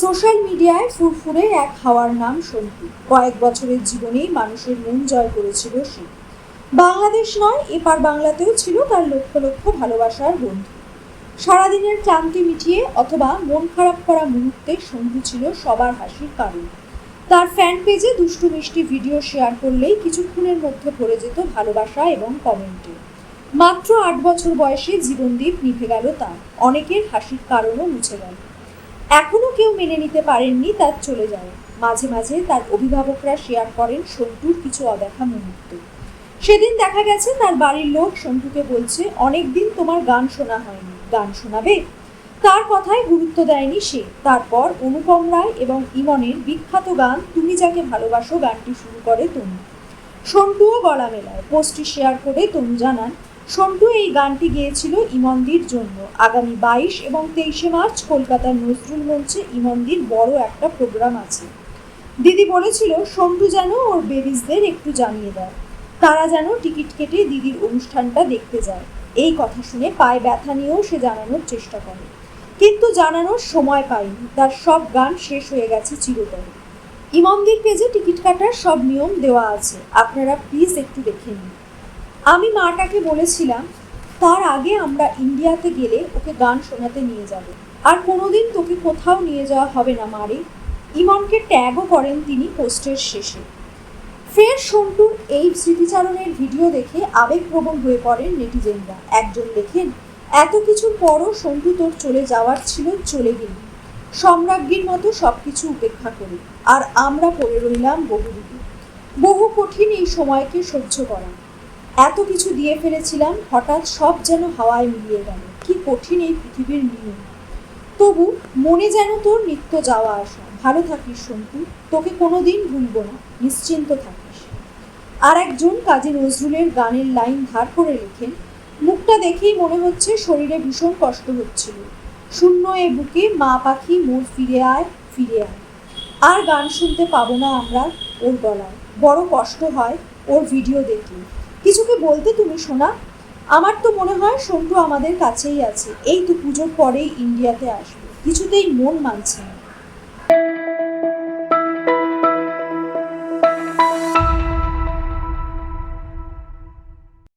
Social মিডিয়ায় ফুরফুরে এক হাওয়ার নাম সন্তু কয়েক বছরের জীবনেই মানুষের মন জয় করেছিল সে। বাংলাদেশ নয়, এপার বাংলাতেও ছিল তার লক্ষ লক্ষ ভালোবাসার বন্ধু। সারাদিনের ক্লান্তি মিটিয়ে অথবা মন খারাপ করা মুহূর্তে সন্ধু ছিল সবার হাসির কারণ। তার ফ্যান পেজে দুষ্টু মিষ্টি ভিডিও শেয়ার করলেই কিছুক্ষণের মধ্যে ভরে যেত ভালোবাসা এবং কমেন্টে মাত্র আট বছর বয়সে জীবনদীপ নিভে গেল তার। অনেকের হাসির কারণও মুছে গেল। এখনও কেউ মেনে নিতে পারেননি, তার চলে যাওয়া মাঝে মাঝে তার অভিভাবকরা শেয়ার করেন সন্টুর কিছু অদেখা মুহূর্ত। সেদিন দেখা গেছে, তার বাড়ির লোক সন্টুকে বলছে, অনেক দিন তোমার গান শোনা হয়নি। গান শোনাবে? তার কথায় গুরুত্ব দেয়নি সে। তারপর অনুপম রায় এবং ইমনের বিখ্যাত গান, তুমি যাকে ভালোবাসো গানটি শুরু করে তনু। সন্টুও গলা মেলায়। পোস্টটি শেয়ার করে তনু জানান সন্টু এই গানটি গেয়েছিল ইমন্দির জন্য। আগামী বাইশ এবং তেইশে মার্চ কলকাতার নজরুল মঞ্চে ইমনদির বড় একটা প্রোগ্রাম আছে। দিদি বলেছিল সন্টু যেন ওর বেবিসদের একটু জানিয়ে দেয়। তারা যেন টিকিট কেটে দিদির অনুষ্ঠানটা দেখতে যায়। এই কথা শুনে পায়ে ব্যথা নিয়েও সে জানানোর চেষ্টা করে। কিন্তু জানানোর সময় পায়নি। তার সব গান শেষ হয়ে গেছে চিরতরে। ইমন্দির পেজে টিকিট কাটার সব নিয়ম দেওয়া আছে। আপনারা প্লিজ একটু দেখে নিন। আমি মাটাকে বলেছিলাম, তার আগে আমরা ইন্ডিয়াতে গেলে ওকে গান শোনাতে নিয়ে যাব। আর কোনোদিন তোকে কোথাও নিয়ে যাওয়া হবে না মারে ইমনকে ট্যাগও করেন তিনি পোস্টের শেষে। ফের সন্টুর এই স্মৃতিচারণের ভিডিও দেখে আবেগপ্রবণ হয়ে পড়েন নেটিজেনরা। একজন লেখেন, এত কিছুর পরও সন্টু তোর চলে যাওয়ার ছিল, চলে গেলি। সম্রাজ্ঞীর মতো সব কিছু উপেক্ষা করে। আর আমরা পড়ে রইলাম বহুদিকে। বহু কঠিন এই সময়কে সহ্য করা। এত কিছু দিয়ে ফেলেছিলাম, হঠাৎ সব যেন হাওয়ায় মিলিয়ে গেল। কি কঠিন এই পৃথিবীর নিয়ম। তবু মনে যেন তোর নিত্য যাওয়া আসা। ভালো থাকিস সন্তু তোকে কোনোদিন ভুলবো না, নিশ্চিন্ত থাকিস। আর একজন কাজী নজরুলের গানের লাইন ধার করে লেখেন, মুখটা দেখেই মনে হচ্ছে শরীরে ভীষণ কষ্ট হচ্ছিল। শূন্য এ বুকে মা পাখি মোর ফিরে আয় ফিরে আয়। আর গান শুনতে পাবো না আমরা ওর গলায়। বড় কষ্ট হয় ওর ভিডিও দেখলে কিছুকে বলতে তুমি শোনা আমার তো মনে হয় সন্টু আমাদের কাছেই আছে। এই তো পুজোর পরেই ইন্ডিয়াতে আসবে। কিছুতেই মন মানছে না।